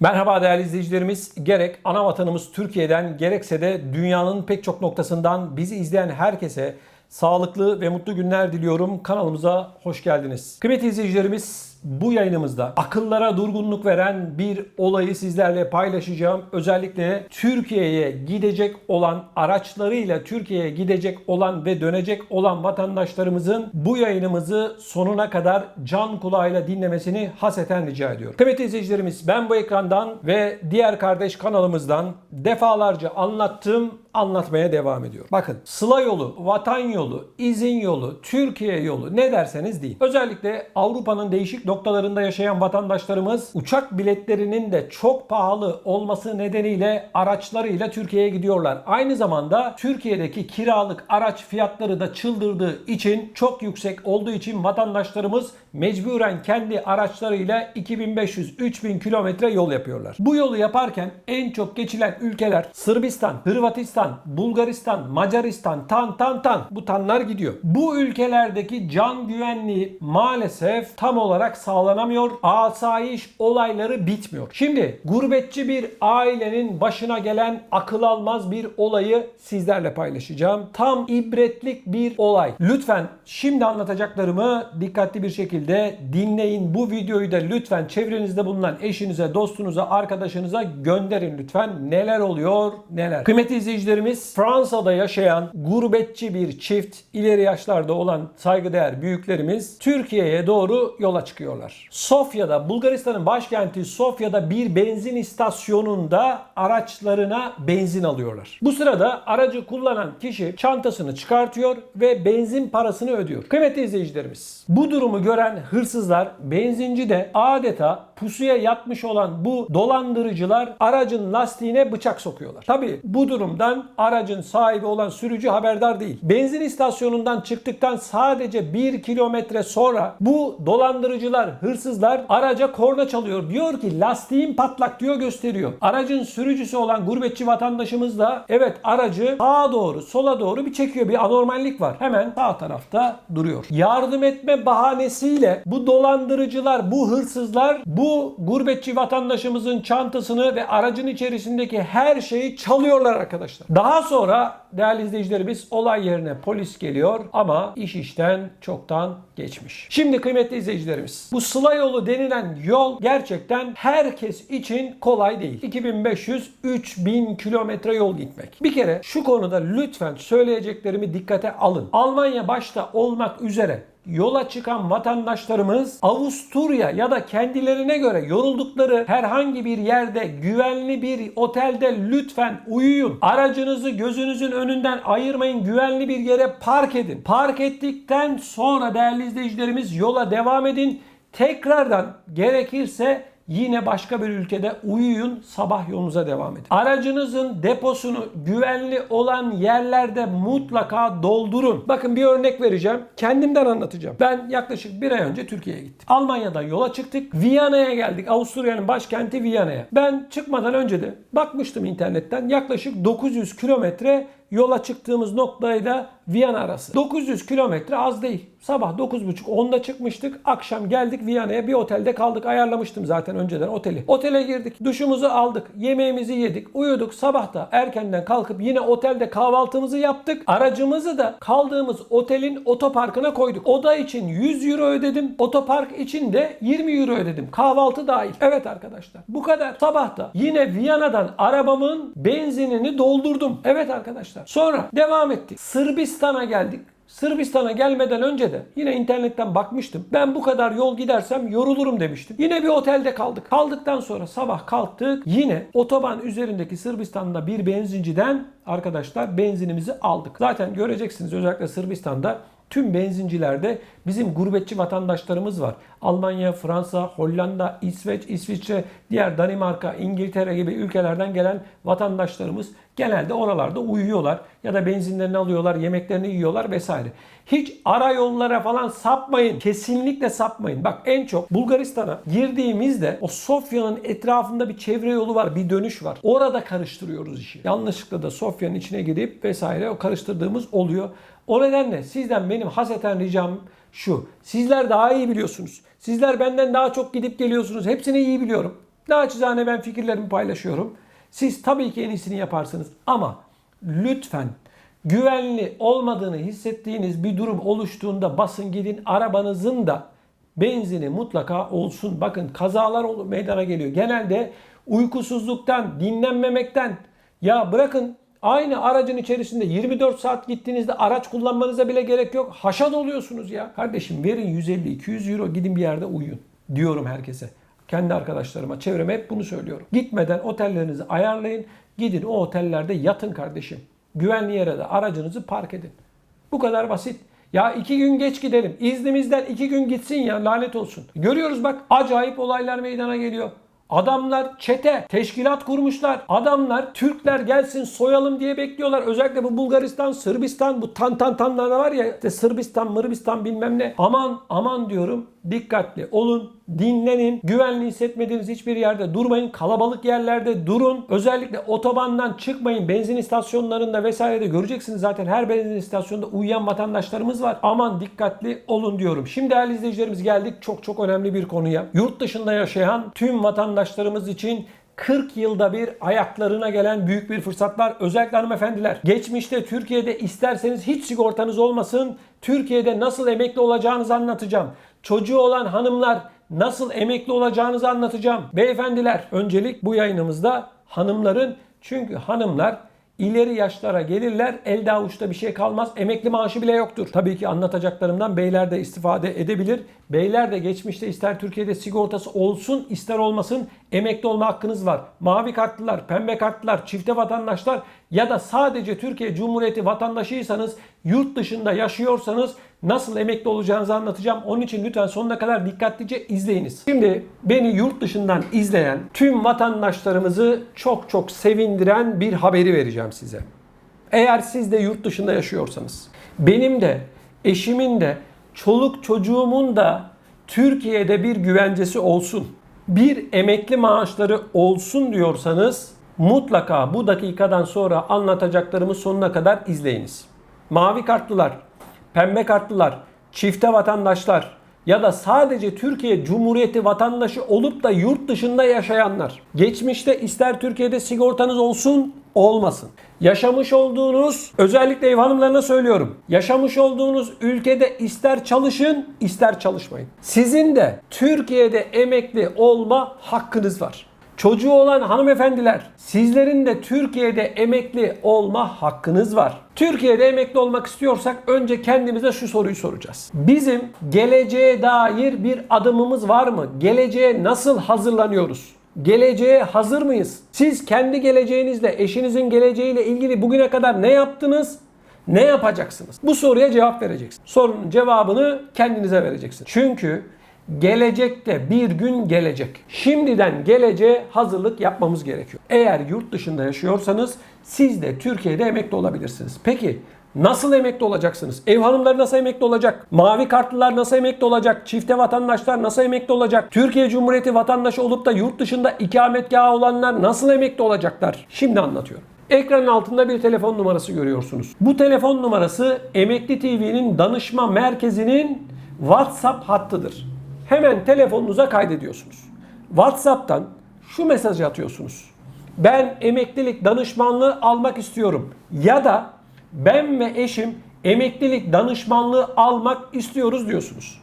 Merhaba değerli izleyicilerimiz. Gerek ana vatanımız Türkiye'den gerekse de dünyanın pek çok noktasından bizi izleyen herkese sağlıklı ve mutlu günler diliyorum. Kanalımıza hoş geldiniz. Kıymetli izleyicilerimiz bu yayınımızda akıllara durgunluk veren bir olayı sizlerle paylaşacağım. Özellikle Türkiye'ye gidecek olan araçlarıyla Türkiye'ye gidecek olan ve dönecek olan vatandaşlarımızın bu yayınımızı sonuna kadar can kulağıyla dinlemesini haseten rica ediyorum. Kıymetli izleyicilerimiz ben bu ekrandan ve diğer kardeş kanalımızdan defalarca anlattığım anlatmaya devam ediyor. Bakın Sıla yolu, vatan yolu, izin yolu, Türkiye yolu ne derseniz deyin. Özellikle Avrupa'nın değişik noktalarında yaşayan vatandaşlarımız uçak biletlerinin de çok pahalı olması nedeniyle araçlarıyla Türkiye'ye gidiyorlar. Aynı zamanda Türkiye'deki kiralık araç fiyatları da çıldırdığı için çok yüksek olduğu için vatandaşlarımız mecburen kendi araçlarıyla 2500-3000 kilometre yol yapıyorlar. Bu yolu yaparken en çok geçilen ülkeler Sırbistan, Hırvatistan, Bulgaristan, Macaristan, tan tan tan bu tanlar gidiyor. Bu ülkelerdeki can güvenliği maalesef tam olarak sağlanamıyor. Asayiş olayları bitmiyor. Şimdi gurbetçi bir ailenin başına gelen akıl almaz bir olayı sizlerle paylaşacağım. Tam ibretlik bir olay. Lütfen şimdi anlatacaklarımı dikkatli bir şekilde dinleyin. Bu videoyu da lütfen çevrenizde bulunan eşinize, dostunuza, arkadaşınıza gönderin lütfen. Neler oluyor, neler. Kıymetli izleyicilerimiz Fransa'da yaşayan gurbetçi bir çift, ileri yaşlarda olan saygıdeğer büyüklerimiz Türkiye'ye doğru yola çıkıyorlar. Sofya'da, Bulgaristan'ın başkenti Sofya'da bir benzin istasyonunda araçlarına benzin alıyorlar. Bu sırada aracı kullanan kişi çantasını çıkartıyor ve benzin parasını ödüyor. Kıymetli izleyicilerimiz, bu durumu gören hırsızlar benzinci de adeta pusuya yatmış olan bu dolandırıcılar aracın lastiğine bıçak sokuyorlar. Tabi bu durumdan aracın sahibi olan sürücü haberdar değil. Benzin istasyonundan çıktıktan sadece bir kilometre sonra bu dolandırıcılar, hırsızlar araca korna çalıyor. Diyor ki lastiğim patlak diyor gösteriyor. Aracın sürücüsü olan gurbetçi vatandaşımız da evet aracı sağa doğru sola doğru bir çekiyor. Bir anormallik var. Hemen sağ tarafta duruyor. Yardım etme bahanesiyle bu dolandırıcılar, bu hırsızlar bu gurbetçi vatandaşımızın çantasını ve aracın içerisindeki her şeyi çalıyorlar arkadaşlar. Daha sonra değerli izleyicilerimiz olay yerine polis geliyor ama iş işten çoktan geçmiş. Şimdi kıymetli izleyicilerimiz bu Sıla yolu denilen yol gerçekten herkes için kolay değil. 2500-3000 kilometre yol gitmek. Bir kere şu konuda lütfen söyleyeceklerimi dikkate alın. Almanya başta olmak üzere yola çıkan vatandaşlarımız Avusturya ya da kendilerine göre yoruldukları herhangi bir yerde güvenli bir otelde lütfen uyuyun. Aracınızı gözünüzün önünden ayırmayın. Güvenli bir yere park edin. Park ettikten sonra değerli izleyicilerimiz yola devam edin. Tekrardan gerekirse Yine başka bir ülkede uyuyun, sabah yolunuza devam edin. Aracınızın deposunu güvenli olan yerlerde mutlaka doldurun. Bakın bir örnek vereceğim. Kendimden anlatacağım. Ben yaklaşık bir ay önce Türkiye'ye gittim. Almanya'dan yola çıktık. Viyana'ya geldik. Avusturya'nın başkenti Viyana'ya. Ben çıkmadan önce de bakmıştım internetten. Yaklaşık 900 kilometre yola çıktığımız noktayla Viyana arası. 900 kilometre az değil. Sabah 9.30-10'da çıkmıştık. Akşam geldik Viyana'ya bir otelde kaldık. Ayarlamıştım zaten önceden oteli. Otele girdik. Duşumuzu aldık. Yemeğimizi yedik. Uyuduk. Sabah da erkenden kalkıp yine otelde kahvaltımızı yaptık. Aracımızı da kaldığımız otelin otoparkına koyduk. Oda için 100 euro ödedim. Otopark için de 20 euro ödedim. Kahvaltı dahil. Evet arkadaşlar. Bu kadar. Sabah da yine Viyana'dan arabamın benzinini doldurdum. Evet arkadaşlar. Sonra devam ettik. Sırbistan'a geldik. Sırbistan'a gelmeden önce de yine internetten bakmıştım. Ben bu kadar yol gidersem yorulurum demiştim. Yine bir otelde kaldık. Kaldıktan sonra sabah kalktık. Yine otoban üzerindeki Sırbistan'da bir benzinciden arkadaşlar benzinimizi aldık. Zaten göreceksiniz özellikle Sırbistan'da tüm benzincilerde bizim gurbetçi vatandaşlarımız var. Almanya, Fransa, Hollanda, İsveç, İsviçre, diğer Danimarka, İngiltere gibi ülkelerden gelen vatandaşlarımız genelde oralarda uyuyorlar ya da benzinlerini alıyorlar, yemeklerini yiyorlar vesaire. Hiç ara yollara falan sapmayın. Kesinlikle sapmayın. Bak en çok Bulgaristan'a girdiğimizde o Sofya'nın etrafında bir çevre yolu var, bir dönüş var. Orada karıştırıyoruz işi. Yanlışlıkla da Sofya'nın içine gidip vesaire o karıştırdığımız oluyor. O nedenle sizden benim haseten ricam şu. Sizler daha iyi biliyorsunuz. Sizler benden daha çok gidip geliyorsunuz. Hepsini iyi biliyorum. Naçizane ben fikirlerimi paylaşıyorum. Siz tabii ki en iyisini yaparsınız ama lütfen güvenli olmadığını hissettiğiniz bir durum oluştuğunda basın gidin arabanızın da benzini mutlaka olsun. Bakın kazalar meydana geliyor. Genelde uykusuzluktan, dinlenmemekten ya bırakın aynı aracın içerisinde 24 saat gittiğinizde araç kullanmanıza bile gerek yok. Haşat oluyorsunuz ya. Kardeşim verin 150-200 euro gidin bir yerde uyuyun diyorum herkese. Kendi arkadaşlarıma, çevreme hep bunu söylüyorum. Gitmeden otellerinizi ayarlayın. Gidin o otellerde yatın kardeşim. Güvenli yere de aracınızı park edin. Bu kadar basit. Ya iki gün geç gidelim. İznimizden iki gün gitsin ya lanet olsun. Görüyoruz bak acayip olaylar meydana geliyor. Adamlar çete, teşkilat kurmuşlar. Adamlar Türkler gelsin soyalım diye bekliyorlar. Özellikle bu Bulgaristan, Sırbistan, bu tan tan tanlar var ya işte Sırbistan, Mırbistan bilmem ne. Aman aman diyorum dikkatli olun, dinlenin. Güvenli hissetmediğiniz hiçbir yerde durmayın. Kalabalık yerlerde durun. Özellikle otobandan çıkmayın. Benzin istasyonlarında vesairede göreceksiniz zaten her benzin istasyonunda uyuyan vatandaşlarımız var. Aman dikkatli olun diyorum. Şimdi değerli izleyicilerimiz geldik çok çok önemli bir konuya. Yurt dışında yaşayan tüm vatandaşlarımız için 40 yılda bir ayaklarına gelen büyük bir fırsat var. Özellikle hanımefendiler. Geçmişte Türkiye'de isterseniz hiç sigortanız olmasın. Türkiye'de nasıl emekli olacağınızı anlatacağım. Çocuğu olan hanımlar nasıl emekli olacağınızı anlatacağım. Beyefendiler öncelik bu yayınımızda hanımların çünkü hanımlar ileri yaşlara gelirler elde avuçta bir şey kalmaz emekli maaşı bile yoktur. Tabii ki anlatacaklarımdan beyler de istifade edebilir. Beyler de geçmişte ister Türkiye'de sigortası olsun ister olmasın emekli olma hakkınız var. Mavi kartlılar, pembe kartlılar, çifte vatandaşlar ya da sadece Türkiye Cumhuriyeti vatandaşıysanız yurt dışında yaşıyorsanız nasıl emekli olacağınızı anlatacağım. Onun için lütfen sonuna kadar dikkatlice izleyiniz. Şimdi beni yurt dışından izleyen tüm vatandaşlarımızı çok çok sevindiren bir haberi vereceğim size. Eğer siz de yurt dışında yaşıyorsanız, benim de, eşimin de, çoluk çocuğumun da Türkiye'de bir güvencesi olsun, bir emekli maaşları olsun diyorsanız mutlaka bu dakikadan sonra anlatacaklarımı sonuna kadar izleyiniz. Mavi kartlılar, pembe kartlılar, çifte vatandaşlar ya da sadece Türkiye Cumhuriyeti vatandaşı olup da yurt dışında yaşayanlar. Geçmişte ister Türkiye'de sigortanız olsun olmasın. Yaşamış olduğunuz, özellikle ev hanımlarına söylüyorum. Yaşamış olduğunuz ülkede ister çalışın, ister çalışmayın. Sizin de Türkiye'de emekli olma hakkınız var. Çocuğu olan hanımefendiler, sizlerin de Türkiye'de emekli olma hakkınız var. Türkiye'de emekli olmak istiyorsak önce kendimize şu soruyu soracağız. Bizim geleceğe dair bir adımımız var mı? Geleceğe nasıl hazırlanıyoruz? Geleceğe hazır mıyız? Siz kendi geleceğinizle, eşinizin geleceğiyle ilgili bugüne kadar ne yaptınız? Ne yapacaksınız? Bu soruya cevap vereceksiniz. Sorunun cevabını kendinize vereceksiniz. Çünkü gelecekte bir gün gelecek. Şimdiden geleceğe hazırlık yapmamız gerekiyor. Eğer yurt dışında yaşıyorsanız siz de Türkiye'de emekli olabilirsiniz. Peki Nasıl emekli olacaksınız? Ev hanımları nasıl emekli olacak? Mavi kartlılar nasıl emekli olacak? Çifte vatandaşlar nasıl emekli olacak? Türkiye Cumhuriyeti vatandaşı olup da yurt dışında ikametgahı olanlar nasıl emekli olacaklar? Şimdi anlatıyorum. Ekranın altında bir telefon numarası görüyorsunuz. Bu telefon numarası Emekli TV'nin danışma merkezinin WhatsApp hattıdır. Hemen telefonunuza kaydediyorsunuz. WhatsApp'tan şu mesajı atıyorsunuz. Ben emeklilik danışmanlığı almak istiyorum. Ya da ben ve eşim emeklilik danışmanlığı almak istiyoruz diyorsunuz.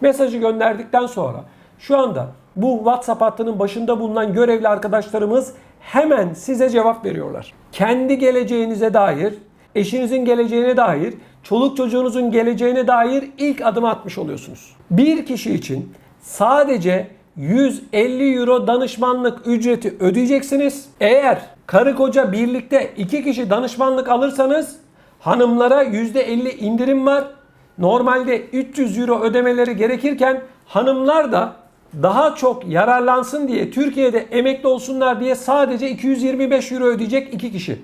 Mesajı gönderdikten sonra şu anda bu WhatsApp hattının başında bulunan görevli arkadaşlarımız hemen size cevap veriyorlar. Kendi geleceğinize dair, eşinizin geleceğine dair, çoluk çocuğunuzun geleceğine dair ilk adımı atmış oluyorsunuz. Bir kişi için sadece 150 euro danışmanlık ücreti ödeyeceksiniz. Eğer karı koca birlikte iki kişi danışmanlık alırsanız hanımlara %50 indirim var. Normalde 300 euro ödemeleri gerekirken hanımlar da daha çok yararlansın diye Türkiye'de emekli olsunlar diye sadece 225 euro ödeyecek iki kişi.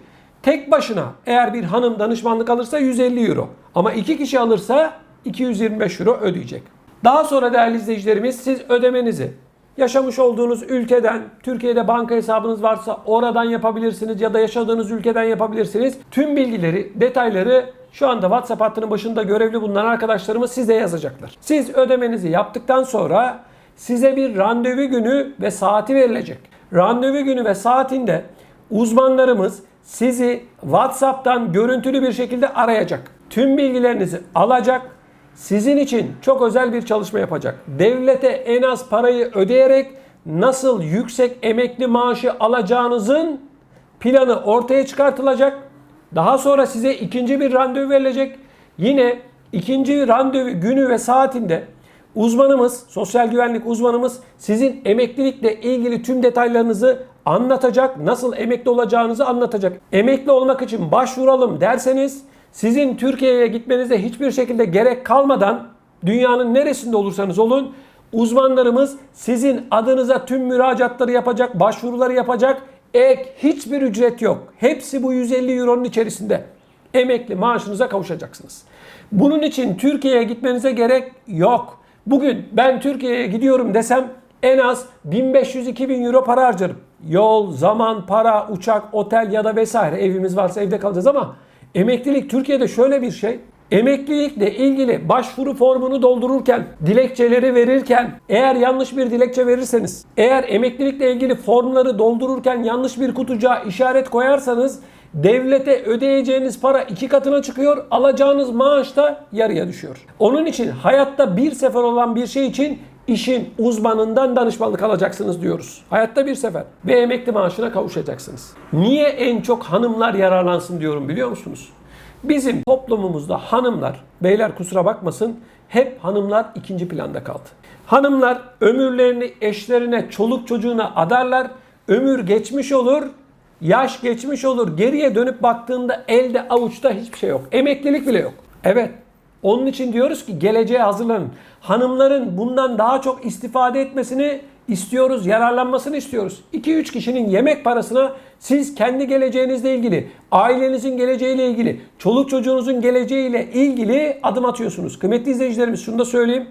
Tek başına eğer bir hanım danışmanlık alırsa 150 euro. Ama iki kişi alırsa 225 euro ödeyecek. Daha sonra değerli izleyicilerimiz siz ödemenizi yaşamış olduğunuz ülkeden, Türkiye'de banka hesabınız varsa oradan yapabilirsiniz ya da yaşadığınız ülkeden yapabilirsiniz. Tüm bilgileri, detayları şu anda WhatsApp hattının başında görevli bulunan arkadaşlarımız size yazacaklar. Siz ödemenizi yaptıktan sonra size bir randevu günü ve saati verilecek. Randevu günü ve saatinde uzmanlarımız sizi WhatsApp'tan görüntülü bir şekilde arayacak. Tüm bilgilerinizi alacak. Sizin için çok özel bir çalışma yapacak. Devlete en az parayı ödeyerek nasıl yüksek emekli maaşı alacağınızın planı ortaya çıkartılacak. Daha sonra size ikinci bir randevu verilecek. Yine ikinci randevu günü ve saatinde uzmanımız, sosyal güvenlik uzmanımız sizin emeklilikle ilgili tüm detaylarınızı anlatacak. Nasıl emekli olacağınızı anlatacak. Emekli olmak için başvuralım derseniz sizin Türkiye'ye gitmenize hiçbir şekilde gerek kalmadan dünyanın neresinde olursanız olun uzmanlarımız sizin adınıza tüm müracaatları yapacak, başvuruları yapacak. Ek hiçbir ücret yok. Hepsi bu 150 euronun içerisinde. Emekli maaşınıza kavuşacaksınız. Bunun için Türkiye'ye gitmenize gerek yok. Bugün ben Türkiye'ye gidiyorum desem en az 1500-2000 euro para harcarım. Yol, zaman, para, uçak, otel ya da vesaire evimiz varsa evde kalacağız ama emeklilik Türkiye'de şöyle bir şey. Emeklilikle ilgili başvuru formunu doldururken, dilekçeleri verirken eğer yanlış bir dilekçe verirseniz, eğer emeklilikle ilgili formları doldururken yanlış bir kutucuğa işaret koyarsanız devlete ödeyeceğiniz para iki katına çıkıyor, alacağınız maaş da yarıya düşüyor. Onun için hayatta bir sefer olan bir şey için işin uzmanından danışmanlık alacaksınız diyoruz. Hayatta bir sefer ve emekli maaşına kavuşacaksınız. Niye en çok hanımlar yararlansın diyorum biliyor musunuz? Bizim toplumumuzda hanımlar, beyler kusura bakmasın, hep hanımlar ikinci planda kaldı. Hanımlar ömürlerini eşlerine, çoluk çocuğuna adarlar. Ömür geçmiş olur, yaş geçmiş olur. Geriye dönüp baktığında elde avuçta hiçbir şey yok. Emeklilik bile yok. Evet. Onun için diyoruz ki geleceğe hazırlanın. Hanımların bundan daha çok istifade etmesini istiyoruz, yararlanmasını istiyoruz. 2-3 kişinin yemek parasına siz kendi geleceğinizle ilgili, ailenizin geleceğiyle ilgili, çoluk çocuğunuzun geleceğiyle ilgili adım atıyorsunuz. Kıymetli izleyicilerimiz şunu da söyleyeyim.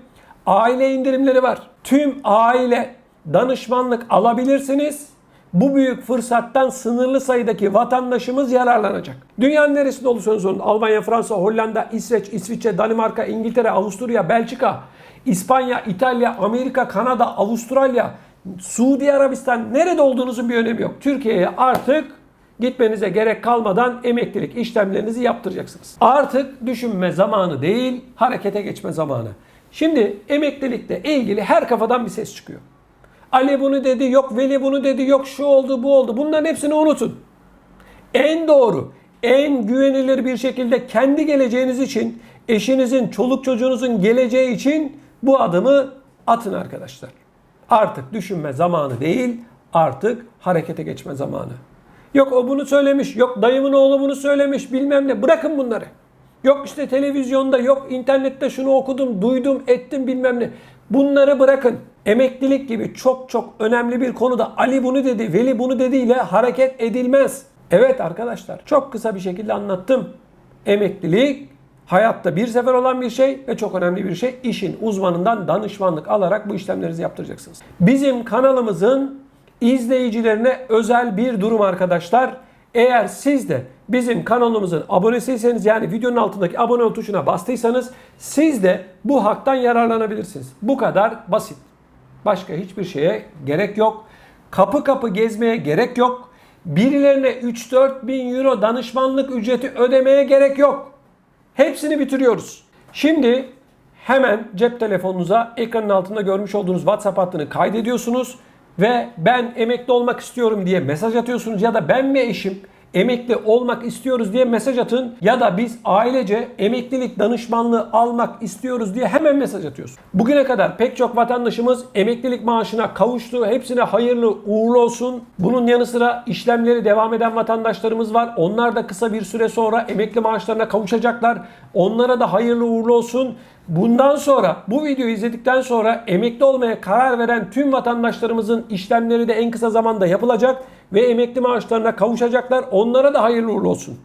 Aile indirimleri var. Tüm aile danışmanlık alabilirsiniz. Bu büyük fırsattan sınırlı sayıdaki vatandaşımız yararlanacak. Dünyanın neresinde olursanız olun Almanya, Fransa, Hollanda, İsveç, İsviçre, Danimarka, İngiltere, Avusturya, Belçika, İspanya, İtalya, Amerika, Kanada, Avustralya, Suudi Arabistan nerede olduğunuzun bir önemi yok. Türkiye'ye artık gitmenize gerek kalmadan emeklilik işlemlerinizi yaptıracaksınız. Artık düşünme zamanı değil, harekete geçme zamanı. Şimdi emeklilikle ilgili her kafadan bir ses çıkıyor. Ali bunu dedi, yok Veli bunu dedi, yok şu oldu, bu oldu. Bunların hepsini unutun. En doğru, en güvenilir bir şekilde kendi geleceğiniz için, eşinizin, çoluk çocuğunuzun geleceği için bu adımı atın arkadaşlar. Artık düşünme zamanı değil, artık harekete geçme zamanı. Yok o bunu söylemiş, yok dayımın oğlu bunu söylemiş, bilmem ne. Bırakın bunları. Yok işte televizyonda, yok internette şunu okudum, duydum, ettim bilmem ne. Bunları bırakın. Emeklilik gibi çok çok önemli bir konuda Ali bunu dedi, Veli bunu dediyle hareket edilmez. Evet arkadaşlar çok kısa bir şekilde anlattım. Emeklilik hayatta bir sefer olan bir şey ve çok önemli bir şey. İşin uzmanından danışmanlık alarak bu işlemlerinizi yaptıracaksınız. Bizim kanalımızın izleyicilerine özel bir durum arkadaşlar. Eğer siz de bizim kanalımızın abonesiyseniz yani videonun altındaki abone ol tuşuna bastıysanız siz de bu haktan yararlanabilirsiniz. Bu kadar basit. Başka hiçbir şeye gerek yok. Kapı kapı gezmeye gerek yok. Birilerine 3-4 bin euro danışmanlık ücreti ödemeye gerek yok. Hepsini bitiriyoruz. Şimdi hemen cep telefonunuza ekranın altında görmüş olduğunuz WhatsApp hattını kaydediyorsunuz ve ben emekli olmak istiyorum diye mesaj atıyorsunuz ya da ben ve eşim emekli olmak istiyoruz diye mesaj atın ya da biz ailece emeklilik danışmanlığı almak istiyoruz diye hemen mesaj atıyoruz. Bugüne kadar pek çok vatandaşımız emeklilik maaşına kavuştu. Hepsine hayırlı uğurlu olsun. Bunun yanı sıra işlemleri devam eden vatandaşlarımız var. Onlar da kısa bir süre sonra emekli maaşlarına kavuşacaklar. Onlara da hayırlı uğurlu olsun. Bundan sonra bu videoyu izledikten sonra emekli olmaya karar veren tüm vatandaşlarımızın işlemleri de en kısa zamanda yapılacak ve emekli maaşlarına kavuşacaklar. Onlara da hayırlı uğurlu olsun.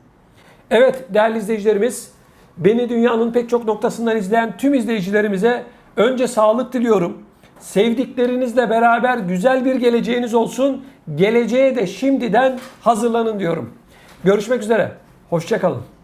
Evet değerli izleyicilerimiz, beni dünyanın pek çok noktasından izleyen tüm izleyicilerimize önce sağlık diliyorum. Sevdiklerinizle beraber güzel bir geleceğiniz olsun. Geleceğe de şimdiden hazırlanın diyorum. Görüşmek üzere. Hoşçakalın.